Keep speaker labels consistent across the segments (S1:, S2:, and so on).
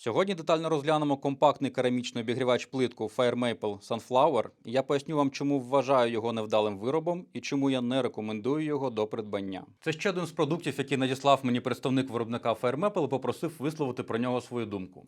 S1: Сьогодні детально розглянемо компактний керамічний обігрівач плитку Fire Maple Sunflower. Я поясню вам, чому вважаю його невдалим виробом і чому я не рекомендую його до придбання. Це ще один з продуктів, який надіслав мені представник виробника Fire Maple і попросив висловити про нього свою думку.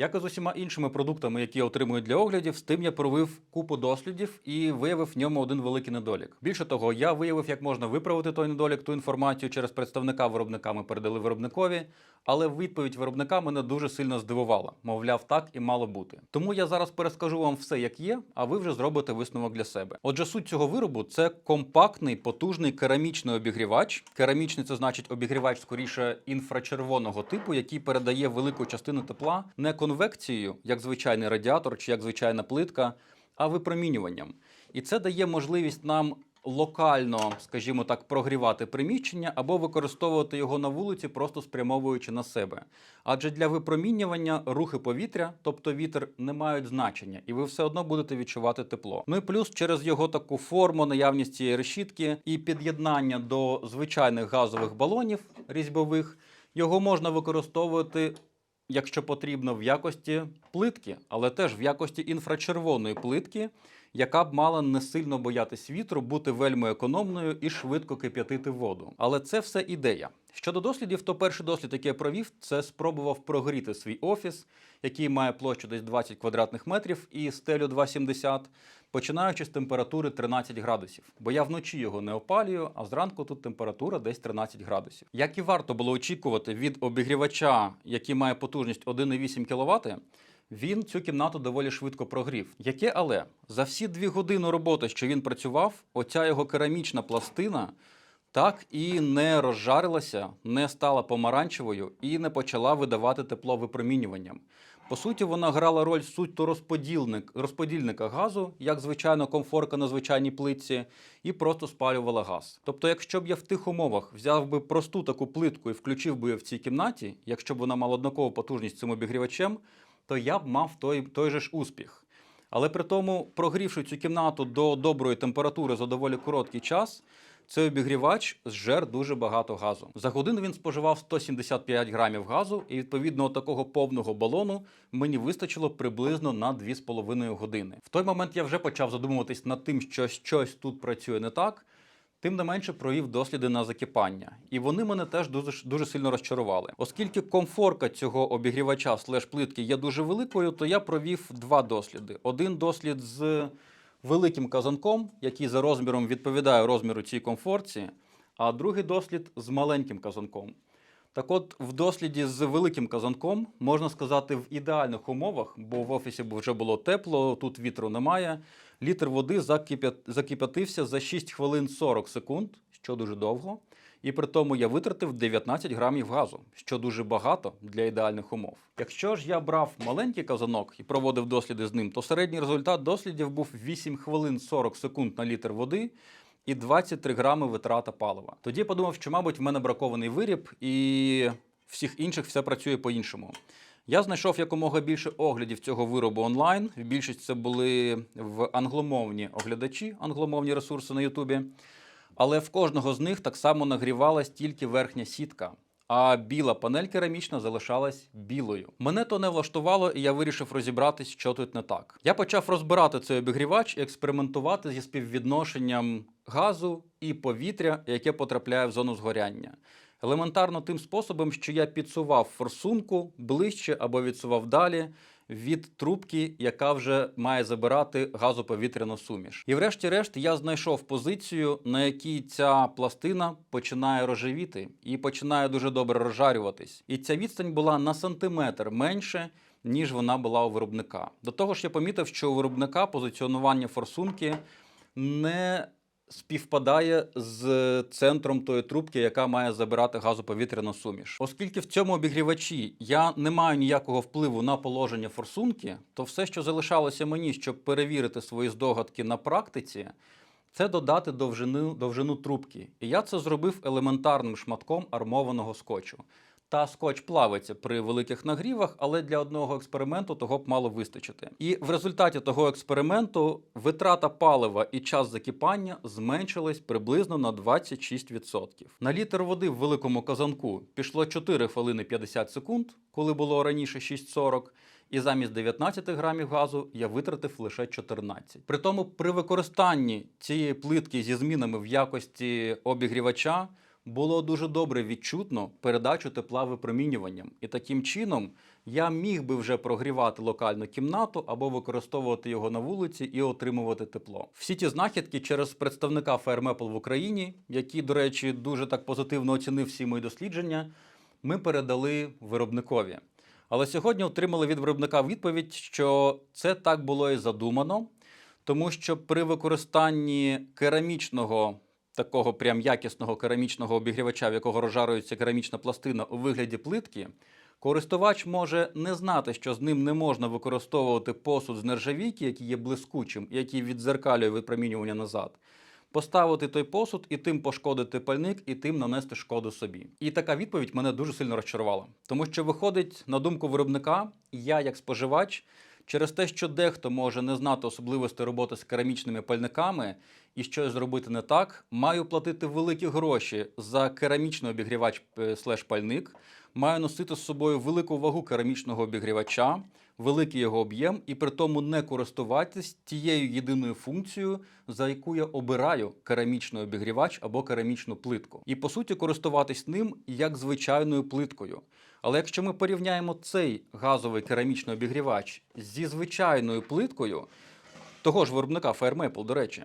S1: Як і з усіма іншими продуктами, які я отримую для оглядів, з тим я провів купу дослідів і виявив в ньому один великий недолік. Більше того, я виявив, як можна виправити той недолік, ту інформацію через представника виробника ми передали виробникові, але відповідь виробника мене дуже сильно здивувала. Мовляв, так і мало бути. Тому я зараз перескажу вам все, як є, а ви вже зробите висновок для себе. Отже, суть цього виробу це компактний, потужний керамічний обігрівач. Керамічний це значить обігрівач скоріше інфрачервоного типу, який передає велику частину тепла не конвекцією, як звичайний радіатор чи як звичайна плитка, а випромінюванням. І це дає можливість нам локально, скажімо так, прогрівати приміщення або використовувати його на вулиці, просто спрямовуючи на себе. Адже для випромінювання рухи повітря, тобто вітер, не мають значення, і ви все одно будете відчувати тепло. Ну і плюс через його таку форму, наявність цієї решітки і під'єднання до звичайних газових балонів різьбових, його можна використовувати якщо потрібно, в якості плитки, але теж в якості інфрачервоної плитки, яка б мала не сильно боятись вітру, бути вельми економною і швидко кип'ятити воду. Але це все ідея. Щодо дослідів, то перший дослід, який я провів, це спробував прогріти свій офіс, який має площу десь 20 квадратних метрів і стелю 2,70, починаючи з температури 13 градусів. Бо я вночі його не опалюю, а зранку тут температура десь 13 градусів. Як і варто було очікувати від обігрівача, який має потужність 1,8 кВт, він цю кімнату доволі швидко прогрів. Яке але за всі дві години роботи, що він працював, оця його керамічна пластина так і не розжарилася, не стала помаранчевою і не почала видавати тепло випромінюванням. По суті, вона грала роль суто розподільник, розподільника газу, як звичайно комфорка на звичайній плитці, і просто спалювала газ. Тобто, якщо б я в тих умовах взяв би просту таку плитку і включив би її в цій кімнаті, якщо б вона мала однакову потужність цим обігрівачем, то я б мав той, той же ж успіх. Але при тому, прогрівши цю кімнату до доброї температури за доволі короткий час, цей обігрівач зжер дуже багато газу. За годину він споживав 175 грамів газу, і відповідно такого повного балону мені вистачило приблизно на 2,5 години. В той момент я вже почав задумуватись над тим, що щось тут працює не так. Тим не менше провів досліди на закипання, і вони мене теж дуже дуже сильно розчарували. Оскільки комфорка цього обігрівача слеш плитки є дуже великою, то я провів два досліди: один дослід з великим казанком, який за розміром відповідає розміру цій комфорці, а другий дослід з маленьким казанком. Так от, в досліді з великим казанком, можна сказати, в ідеальних умовах, бо в офісі вже було тепло, тут вітру немає. Літр води закип'ят- закип'ятився за 6 хвилин 40 секунд, що дуже довго. І при тому я витратив 19 грамів газу, що дуже багато для ідеальних умов. Якщо ж я брав маленький казанок і проводив досліди з ним, то середній результат дослідів був 8 хвилин 40 секунд на літр води і 23 грами витрата палива. Тоді подумав, що, мабуть, в мене бракований виріб, і всіх інших все працює по-іншому. Я знайшов якомога більше оглядів цього виробу онлайн. Більшість це були в англомовні оглядачі, англомовні ресурси на Ютубі. Але в кожного з них так само нагрівалась тільки верхня сітка. А біла панель керамічна залишалась білою. Мене то не влаштувало, і я вирішив розібратись, що тут не так. Я почав розбирати цей обігрівач і експериментувати зі співвідношенням газу і повітря, яке потрапляє в зону згоряння. Елементарно тим способом, що я підсував форсунку ближче або відсував далі від трубки, яка вже має забирати газоповітряну суміш. І врешті-решт я знайшов позицію, на якій ця пластина починає рожевіти і починає дуже добре розжарюватись. І ця відстань була на сантиметр менше. Ніж вона була у виробника. До того ж, я помітив, що у виробника позиціонування форсунки не співпадає з центром тої трубки, яка має забирати газоповітряну суміш. Оскільки в цьому обігрівачі я не маю ніякого впливу на положення форсунки, то все, що залишалося мені, щоб перевірити свої здогадки на практиці, це додати довжину, довжину трубки. І я це зробив елементарним шматком армованого скотчу. Та скотч плавиться при великих нагрівах, але для одного експерименту того б мало вистачити. І в результаті того експерименту витрата палива і час закипання зменшились приблизно на 26%. На літр води в великому казанку пішло 4 хвилини 50 секунд, коли було раніше 6,40, і замість 19 грамів газу я витратив лише 14. При тому при використанні цієї плитки зі змінами в якості обігрівача було дуже добре відчутно передачу тепла випромінюванням. І таким чином я міг би вже прогрівати локальну кімнату або використовувати його на вулиці і отримувати тепло. Всі ті знахідки через представника Fire Maple в Україні, який, до речі, дуже так позитивно оцінив всі мої дослідження, ми передали виробникові. Але сьогодні отримали від виробника відповідь, що це так було і задумано, тому що при використанні керамічного такого прям якісного керамічного обігрівача, в якого розжарюється керамічна пластина у вигляді плитки, користувач може не знати, що з ним не можна використовувати посуд з нержавійки, який є блискучим який віддзеркалює випромінювання назад. Поставити той посуд і тим пошкодити пальник, і тим нанести шкоду собі. І така відповідь мене дуже сильно розчарувала. Тому що виходить, на думку виробника, я, як споживач, через те, що дехто може не знати особливостей роботи з керамічними пальниками і щось зробити не так, маю платити великі гроші за керамічний обігрівач е, слеш пальник, маю носити з собою велику вагу керамічного обігрівача, великий його об'єм, і при тому не користуватись тією єдиною функцією, за яку я обираю керамічний обігрівач або керамічну плитку. І по суті користуватись ним як звичайною плиткою. Але якщо ми порівняємо цей газовий керамічний обігрівач зі звичайною плиткою, того ж виробника Fire Maple, до речі,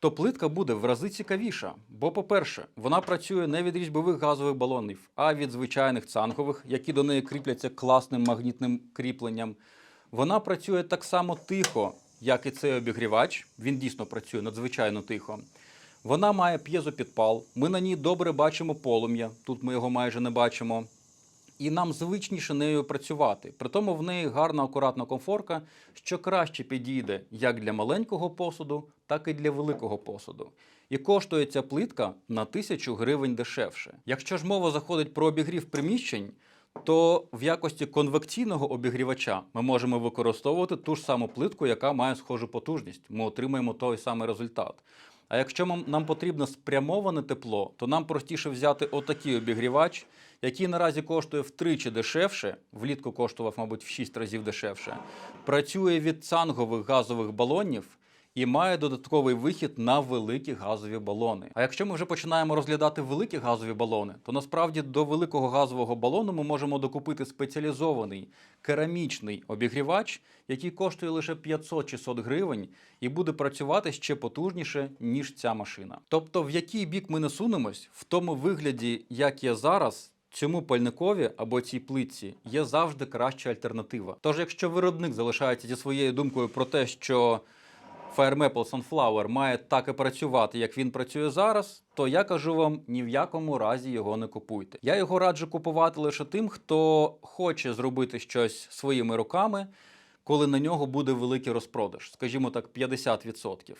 S1: то плитка буде в рази цікавіша. Бо, по-перше, вона працює не від різьбових газових балонів, а від звичайних цанкових, які до неї кріпляться класним магнітним кріпленням. Вона працює так само тихо, як і цей обігрівач. Він дійсно працює надзвичайно тихо. Вона має п'єзопідпал. Ми на ній добре бачимо полум'я. Тут ми його майже не бачимо. І нам звичніше нею працювати. При тому в неї гарна, акуратна комфорка, що краще підійде як для маленького посуду, так і для великого посуду. І коштує ця плитка на тисячу гривень дешевше. Якщо ж мова заходить про обігрів приміщень, то в якості конвекційного обігрівача ми можемо використовувати ту ж саму плитку, яка має схожу потужність. Ми отримаємо той самий результат. А якщо нам- потрібно спрямоване тепло, то нам простіше взяти отакий обігрівач, який наразі коштує втричі дешевше, влітку коштував, мабуть, в 6 разів дешевше, працює від цангових газових балонів і має додатковий вихід на великі газові балони. А якщо ми вже починаємо розглядати великі газові балони, то насправді до великого газового балону ми можемо докупити спеціалізований керамічний обігрівач, який коштує лише 500-600 гривень і буде працювати ще потужніше, ніж ця машина. Тобто, в який бік ми не сунемось, в тому вигляді, як є зараз. Цьому пальникові або цій плитці є завжди краща альтернатива. Тож, якщо виробник залишається зі своєю думкою про те, що Fire Maple Sunflower має так і працювати, як він працює зараз, то я кажу вам, ні в якому разі його не купуйте. Я його раджу купувати лише тим, хто хоче зробити щось своїми руками, коли на нього буде великий розпродаж, скажімо так, 50%.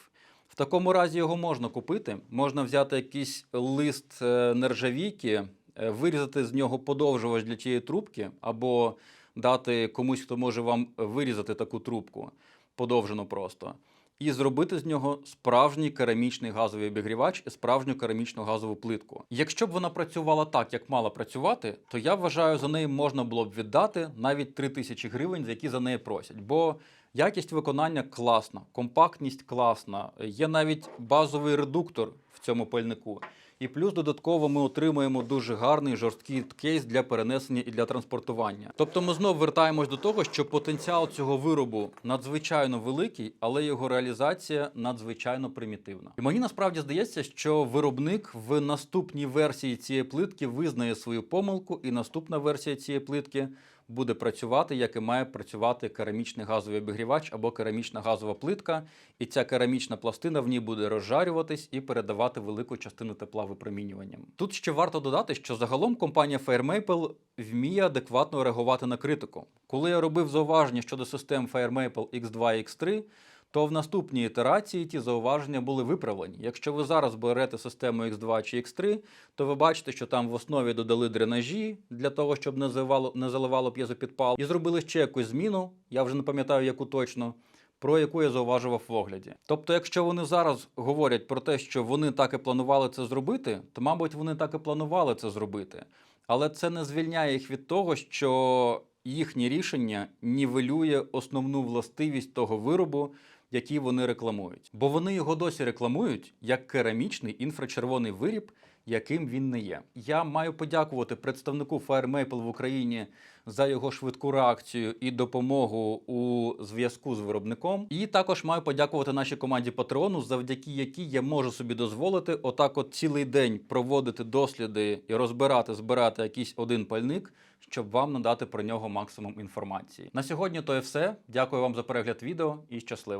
S1: В такому разі його можна купити. Можна взяти якийсь лист е, нержавійки, вирізати з нього подовжувач для тієї трубки, або дати комусь, хто може вам вирізати таку трубку, подовжену просто, і зробити з нього справжній керамічний газовий обігрівач і справжню керамічну газову плитку. Якщо б вона працювала так, як мала працювати, то я вважаю, за неї можна було б віддати навіть 3 тисячі гривень, за які за неї просять. Бо якість виконання класна, компактність класна, є навіть базовий редуктор в цьому пальнику. І плюс додатково ми отримуємо дуже гарний жорсткий кейс для перенесення і для транспортування. Тобто ми знову вертаємось до того, що потенціал цього виробу надзвичайно великий, але його реалізація надзвичайно примітивна. І мені насправді здається, що виробник в наступній версії цієї плитки визнає свою помилку, і наступна версія цієї плитки буде працювати, як і має працювати керамічний газовий обігрівач або керамічна газова плитка, і ця керамічна пластина в ній буде розжарюватись і передавати велику частину тепла випромінюванням. Тут ще варто додати, що загалом компанія Fire Maple вміє адекватно реагувати на критику. Коли я робив зауваження щодо систем Fire Maple X2 і X3, то в наступній ітерації ті зауваження були виправлені. Якщо ви зараз берете систему X2 чи X3, то ви бачите, що там в основі додали дренажі для того, щоб не заливало, не заливало п'єзопідпал, і зробили ще якусь зміну, я вже не пам'ятаю, яку точно. Про яку я зауважував в огляді. Тобто, якщо вони зараз говорять про те, що вони так і планували це зробити, то, мабуть, вони так і планували це зробити. Але це не звільняє їх від того, що їхнє рішення нівелює основну властивість того виробу, який вони рекламують. Бо вони його досі рекламують як керамічний інфрачервоний виріб, яким він не є. Я маю подякувати представнику Fire Maple в Україні за його швидку реакцію і допомогу у зв'язку з виробником. І також маю подякувати нашій команді Патреону, завдяки якій я можу собі дозволити отак, от цілий день проводити досліди і розбирати, збирати якийсь один пальник, щоб вам надати про нього максимум інформації. На сьогодні то і все. Дякую вам за перегляд відео і щасливо.